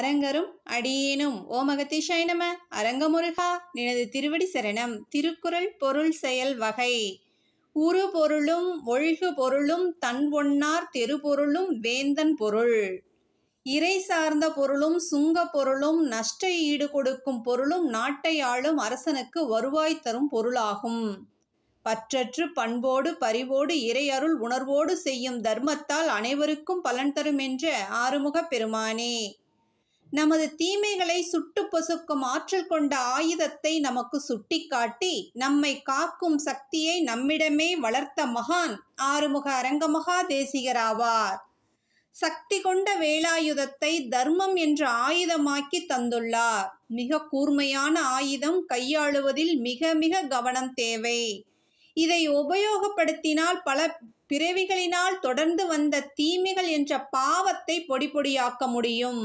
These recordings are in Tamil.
அரங்கரும் அடியேனும். ஓமகத்திஷாய் நம. அரங்கமுருகா நினது திருவடி சரணம். திருக்குறள் பொருள் செயல் வகை. உரு பொருளும் ஒழுகு பொருளும் தன் ஒன்னார் தெருபொருளும் வேந்தன் பொருள். இறை சார்ந்த பொருளும் சுங்க பொருளும் நஷ்ட ஈடு கொடுக்கும் பொருளும் நாட்டை ஆளும் அரசனுக்கு வருவாய் தரும் பொருளாகும். பற்றற்று பண்போடு பரிவோடு இறையருள் உணர்வோடு செய்யும் தர்மத்தால் அனைவருக்கும் பலன் தரும் என்ற ஆறுமுகப் பெருமானே. நமது தீமைகளை சுட்டு பொசுக்கும் ஆற்றல் கொண்ட ஆயுதத்தை நமக்கு சுட்டிக்காட்டி நம்மை காக்கும் சக்தியை நம்மிடமே வளர்த்த மகான் ஆறுமுக அரங்கமகா தேசிகராவார். சக்தி கொண்ட வேலாயுதத்தை தர்மம் என்ற ஆயுதமாக்கி தந்துள்ளார். மிக கூர்மையான ஆயுதம் கையாளுவதில் மிக மிக கவனம் தேவை. இதை உபயோகப்படுத்தினால் பல பிறவிகளினால் தொடர்ந்து வந்த தீமைகள் என்ற பாவத்தை பொடி பொடியாக்க முடியும்.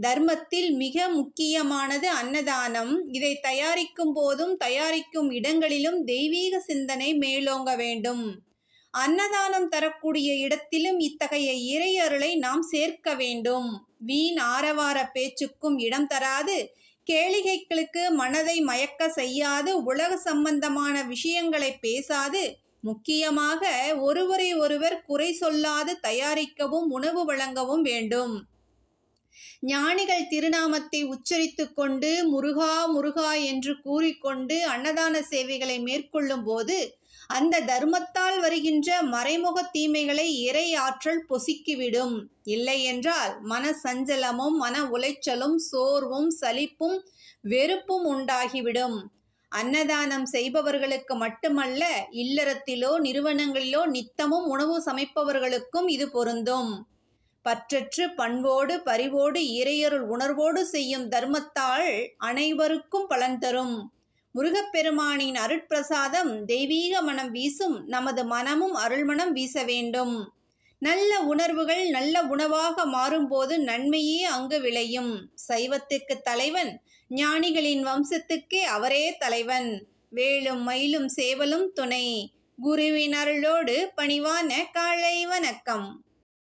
தர்மத்தில் மிக முக்கியமானது அன்னதானம். இதை தயாரிக்கும் போதும் தயாரிக்கும் இடங்களிலும் தெய்வீக சிந்தனை மேலோங்க வேண்டும். அன்னதானம் தரக்கூடிய இடத்திலும் இத்தகைய இறையருளை நாம் சேர்க்க வேண்டும். வீண் ஆரவார பேச்சுக்கும் இடம் தராது. கேளிகைகளுக்கு மனதை மயக்க செய்யாது. உலக சம்பந்தமான விஷயங்களை பேசாது. முக்கியமாக ஒருவரை ஒருவர் குறை சொல்லாது தயாரிக்கவும் உணவு வழங்கவும் வேண்டும். ஞானிகள் திருநாமத்தை உச்சரித்து கொண்டு முருகா முருகா என்று கூறிக்கொண்டு அன்னதான சேவைகளை மேற்கொள்ளும் போது அந்த தர்மத்தால் வருகின்ற மறைமுக தீமைகளை இறை ஆற்றல் பொசுக்கிவிடும். இல்லை என்றால் மன சஞ்சலமும் மன உளைச்சலும் சோர்வும் சலிப்பும் வெறுப்பும் உண்டாகிவிடும். அன்னதானம் செய்பவர்களுக்கு மட்டுமல்ல இல்லறத்திலோ நிறுவனங்களிலோ நித்தமும் உணவு சமைப்பவர்களுக்கும் இது பொருந்தும். பற்றற்று பண்போடு பரிவோடு இறையருள் உணர்வோடு செய்யும் தர்மத்தால் அனைவருக்கும் பலன் தரும். முருகப்பெருமானின் அருட்பிரசாதம் தெய்வீக மனம் வீசும் நமது மனமும் அருள்மனம் வீச வேண்டும். நல்ல உணர்வுகள் நல்ல உணவாக மாறும்போது நன்மையே அங்கு விளையும். சைவத்துக்கு தலைவன் ஞானிகளின் வம்சத்துக்கே அவரே தலைவன். வேலும் மயிலும் சேவலும் துணை. குருவின் அருளோடு பணிவான காலை வணக்கம்.